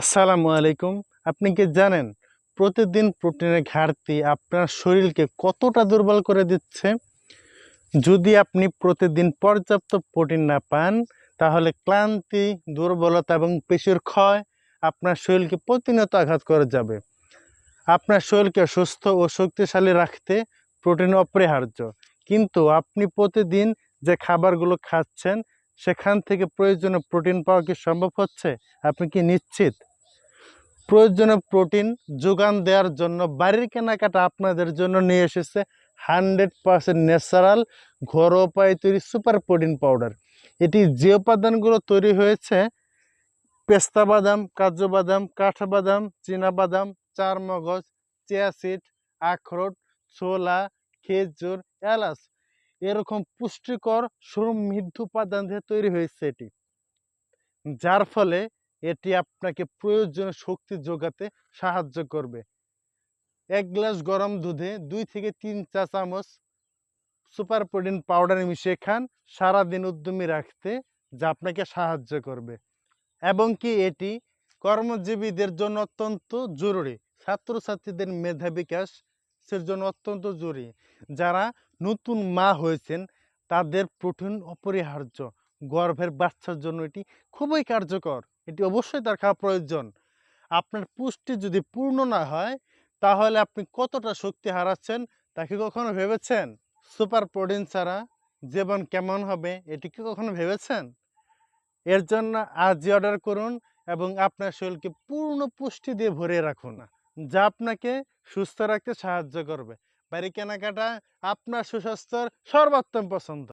আসসালামু আলাইকুম। আপনি কি জানেন প্রতিদিন প্রোটিনের ঘাটতি আপনার শরীরকে কতটা দুর্বল করে দিচ্ছে? যদি আপনি প্রতিদিন পর্যাপ্ত প্রোটিন না পান, তাহলে ক্লান্তি, দুর্বলতা এবং পেশির ক্ষয় আপনার শরীরকে প্রতিনিয়ত আঘাত করে যাবে। আপনার শরীরকে সুস্থ ও শক্তিশালী রাখতে প্রোটিন অপরিহার্য। কিন্তু আপনি প্রতিদিন যে খাবারগুলো খাচ্ছেন, সেখান থেকে প্রয়োজনীয় প্রোটিন পাওয়া কি সম্ভব হচ্ছে? আপনি কি নিশ্চিত? প্রয়োজনীয় প্রোটিন যোগান দেওয়ার জন্য বাড়ির কেনাকাটা আপনাদের জন্য নিয়ে এসেছে হান্ড্রেড পারসেন্ট ন্যাচারাল ঘরোয়া উপায়ে তৈরি সুপার প্রোটিন পাউডার। এটি যে উপাদানগুলো তৈরি হয়েছে, পেস্তা বাদাম, কাজু বাদাম কাঠবাদাম বাদাম চার মগজ চিয়াসিড আখরোট, ছোলা, খেজুর, এলাচ, এরকম পুষ্টিকর সমৃদ্ধ উপাদান দিয়ে তৈরি হয়েছে এটি। যার ফলে এটি আপনাকে প্রয়োজনীয় শক্তি যোগাতে সাহায্য করবে। এক গ্লাস গরম দুধে দুই থেকে তিন চা চামচ সুপার প্রোটিন পাউডার মিশিয়ে খান। সারাদিন উদ্যমী রাখতে যা আপনাকে সাহায্য করবে। এবং কি এটি কর্মজীবীদের জন্য অত্যন্ত জরুরি। ছাত্রছাত্রীদের মেধা বিকাশের জন্য অত্যন্ত জরুরি। যারা নতুন মা হয়েছেন, তাদের প্রোটিন অপরিহার্য। গর্ভের বাচ্চার জন্য এটি খুবই কার্যকর। এটি অবশ্যই তার খাওয়া প্রয়োজন। আপনার পুষ্টি যদি পূর্ণ না হয়, তাহলে আপনি কতটা শক্তি হারাচ্ছেন তাকে কখনো ভেবেছেন? সুপার প্রোটিন ছাড়া জীবন কেমন হবে, এটি কি কখনো ভেবেছেন? এর জন্য আজই অর্ডার করুন এবং আপনার শরীরকে পূর্ণ পুষ্টি দিয়ে ভরিয়ে রাখুন, যা আপনাকে সুস্থ রাখতে সাহায্য করবে। বাড়ি কেনাকাটা আপনার সুস্বাস্থ্যর সর্বোত্তম পছন্দ।